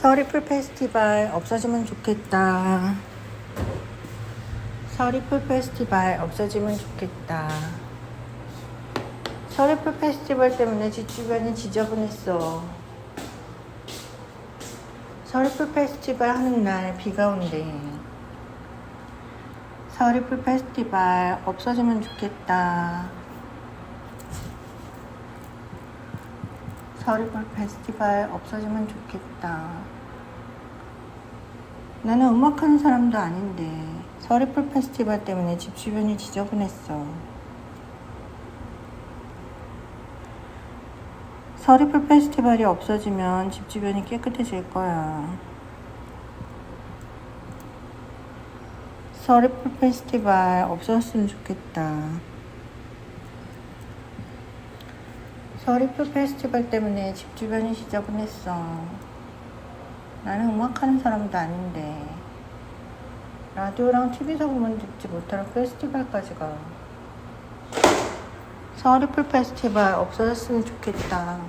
서리풀 페스티벌 없어지면 좋겠다. 서리풀 페스티벌 없어지면 좋겠다. 서리풀 페스티벌 때문에 집 주변이 지저분했어. 서리풀 페스티벌 하는 날 비가 온대. 서리풀 페스티벌 없어지면 좋겠다. 서리풀 페스티벌 없어지면 좋겠다. 나는 음악하는 사람도 아닌데 서리풀 페스티벌 때문에 집 주변이 지저분했어. 서리풀 페스티벌이 없어지면 집 주변이 깨끗해질 거야. 서리풀 페스티벌 없었으면 좋겠다. 서리풀 페스티벌 때문에 집 주변이 지저분했어. 나는 음악하는 사람도 아닌데 라디오랑 TV에서만 듣지 못하는 페스티벌까지 가. 서리풀 페스티벌 없어졌으면 좋겠다.